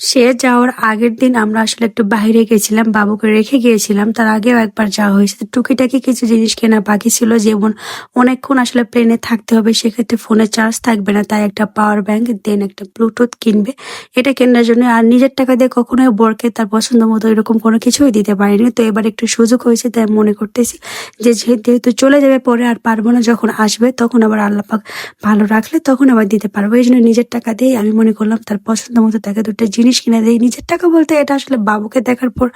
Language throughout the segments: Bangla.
সে যাওয়ার আগের দিন আমরা আসলে একটু বাইরে গেছিলাম, বাবুকে রেখে গিয়েছিলাম। তার আগেও একবার যাওয়া হয়েছে। টুকিটাকি কিছু জিনিস কেনা বাকি ছিল। যেমন অনেকক্ষণ আসলে প্লেনে থাকতে হবে, সেক্ষেত্রে ফোনে চার্জ থাকবে না। তাই একটা পাওয়ার ব্যাংক দেন একটা ব্লুটুথ কিনবে। এটা কেনার জন্য আর নিজের টাকা দিয়ে কখনোই বরকে তার পছন্দ মতো এরকম কোনো কিছুই দিতে পারিনি। তো এবার একটু সুযোগ হয়েছে, তাই মনে করতেছি যে যেহেতু চলে যাবে পরে আর পারব না যখন আসবে, তখন আবার আল্লাপাক ভালো রাখলে তখন আবার দিতে পারব। এই জন্য নিজের টাকা দিয়ে আমি মনে করলাম তার পছন্দ মতো তাকে দুটো জিনিস কিনে দেয় নিজের টাকা বলতে এটা আসলে বাবুকে দেখার পর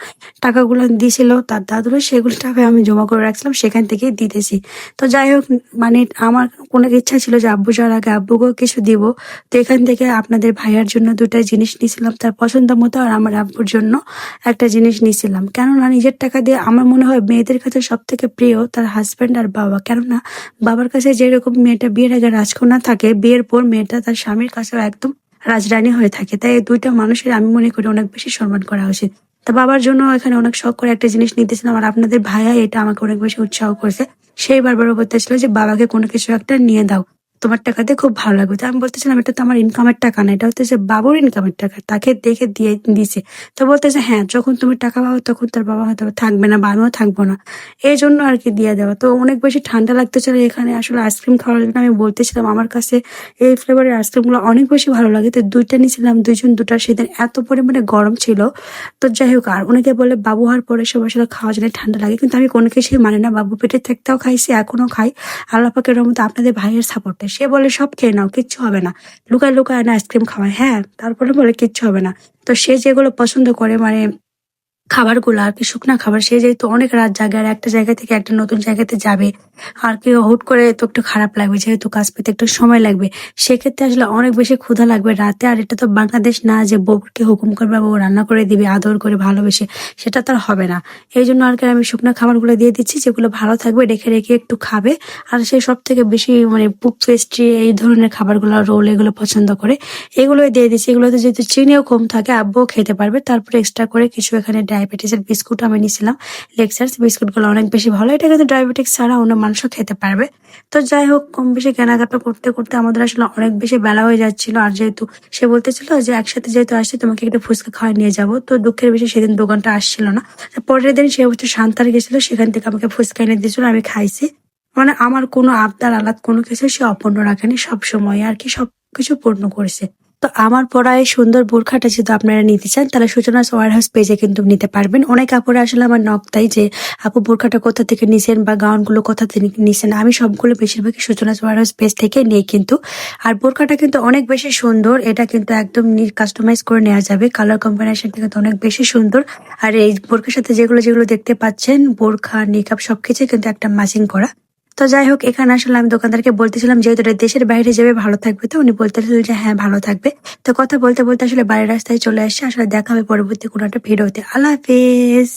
টাকাগুলো দিয়েছিল তার দাদুরা সেগুলো টাকা আমি জমা করে রাখছিলাম, সেখান থেকেই দিতেছি। তো যাই হোক মানে আমার কোনো ইচ্ছা ছিল যে আব্বু যাওয়ার আগে আব্বুকেও কিছু দিব। তো এখান থেকে আপনাদের ভাইয়ার জন্য দুটা জিনিস নিয়েছিলাম তার পছন্দ মতো আর আমার আব্বুর জন্য একটা জিনিস নিয়েছিলাম কেননা নিজের টাকা দিয়ে আমার মনে হয় মেয়েদের কাছে সব থেকে প্রিয় তার হাজব্যান্ড আর বাবা। কেননা বাবার কাছে যেরকম মেয়েটা বিয়ের আগে রাজকন্যা থাকে, বিয়ের পর মেয়েটা তার স্বামীর কাছেও একদম রাজরানী হয়ে থাকে। তাই দুইটা মানুষের আমি মনে করি অনেক বেশি সম্মান করা উচিত। তা বাবার জন্য এখানে অনেক শখ করে একটা জিনিস নিতেছিলাম আর আপনাদের ভাইয়া এটা আমাকে অনেক বেশি উৎসাহ করছে। সেই বারবার বলতেছিল যে, বাবাকে কোনো কিছু একটা নিয়ে দাও। তোমার টাকাতে খুব ভালো লাগবে। তো আমি বলতেছিলাম, এটা তো আমার ইনকামের টাকা না, এটা হচ্ছে বাবুর ইনকামের টাকা। তাকে দেখে দিয়ে দিছে। তো বলতেছে হ্যাঁ যখন তুমি টাকা পাবো তখন তার বাবা হয়তো থাকবে না বা আমিও থাকব না। এই জন্য আর কি দিয়ে দেওয়া। তো অনেক বেশি ঠান্ডা লাগতেছিল এখানে। আসলে আইসক্রিম খাওয়ার জন্য আমি বলতেছিলাম, আমার কাছে এই ফ্লেভারের আইসক্রিমগুলো অনেক বেশি ভালো লাগে। তো দুইটা নিয়েছিলাম, দুইজন দুটা সেদিন এত পরিমাণে গরম ছিল। তো যাই হোক, আর অনেকে বলে বাবু হওয়ার পরে সব আসলে খাওয়া যায় ঠান্ডা লাগে, কিন্তু আমি কোনো কিছুই মানে না। বাবু পেটে থাকতেও খাইছি এখনও খাই। আল্লাহ পাকের মতো আপনাদের ভাইয়ের সাপোর্টে সে বলে, সব খেয়ে নাও, কিচ্ছু হবে না। লুকায় লুকায় না আইসক্রিম খাওয়ায় হ্যাঁ তারপরে বলে, কিচ্ছু হবে না। তো সে যেগুলো পছন্দ করে মানে খাবারগুলো আর কি শুকনা খাবার, সে যেহেতু অনেক রাত জাগে আর একটা জায়গা থেকে একটা নতুন জায়গাতে যাবে, আর কি হুট করে তো একটু খারাপ লাগবে, যেহেতু কাজ পেতে একটু সময় লাগবে, সেক্ষেত্রে আসলে অনেক বেশি ক্ষুধা লাগবে রাতে, আর এটা তো বাংলাদেশ না যে বউকে হুকুম করবে বউ রান্না করে দিবে, আদর করে ভালোবেসে, সেটা তার হবে না। এই জন্য আর কি আমি শুকনো খাবারগুলো দিয়ে দিচ্ছি, যেগুলো ভালো থাকবে, রেখে রেখে একটু খাবে, আর সে সব থেকে বেশি মানে পুপ পেস্ট্রি, এই ধরনের খাবারগুলো, রোল এগুলো পছন্দ করে, এগুলোই দিয়ে দিচ্ছি। এগুলোতে যেহেতু চিনিও কম থাকে, আব্বুও খেতে পারবে, তারপরে এক্সট্রা করে কিছু এখানে ডায়াবেটিসের বিস্কুট আমি নিয়েছিলাম লেক্সার্স বিস্কুটগুলো অনেক বেশি ভালো। এটা কিন্তু ডায়াবেটিস ছাড়া অন্য মানুষও খেতে পারবে। তো যাই হোক, কম বেশি কেনাকাটা করতে করতে আমাদের আসলে অনেক বেশি বেলা হয়ে যাচ্ছিল। আর যেহেতু সে বলতেছিল যে একসাথে যেহেতু আসছে, তোমাকে একটু ফুচকা খাওয়া নিয়ে যাব। তো দুঃখের বিষয়, সেদিন দোকানটা আসছিল না। পরের দিন সে হচ্ছে শান্তার গেছিল, সেখান থেকে আমাকে ফুচকা এনে দিয়েছিল, আমি খাইছি। মানে আমার কোনো আবদার, আলাদ কোনো কিছু সে অপূর্ণ রাখেনি সব সময় আর কি সব কিছু পূর্ণ করেছে। তো আমার পরা এই সুন্দর বোরখাটা যদি আপনারা নিতে চান, তাহলে সূচনা ওয়ার হাউস পেজে কিন্তু নিতে পারবেন। অনেক আপুরা আসলে আমার নক তাই যে, আপু, বোরখাটা কোথা থেকে নিছেন বা গাউনগুলো কোথা থেকে নিছেন? আমি সবগুলো বেশিরভাগই সূচনা ওয়ার হাউস পেজ থেকে নেই কিন্তু। আর বোরখাটা কিন্তু অনেক বেশি সুন্দর, এটা কিন্তু একদম কাস্টমাইজ করে নেওয়া যাবে। কালার কম্বিনেশনটা কিন্তু অনেক বেশি সুন্দর। আর এই বোরখার সাথে যেগুলো যেগুলো দেখতে পাচ্ছেন, বোরখা নিকাপ সবকিছু কিন্তু একটা ম্যাচিং করা। তো যাই হোক, এখানে আসলে আমি দোকানদারকে বলতেছিলাম যেহেতু এটা দেশের বাইরে যাবে, ভালো থাকবে তো? উনি বলতেছিলেন যে হ্যাঁ ভালো থাকবে। তো কথা বলতে বলতে আসলে বাড়ির রাস্তায় চলে আসছে। আসলে দেখা হবে পরবর্তী কোনো একটা ভিডিওতে। আল্লাহ হাফিজ।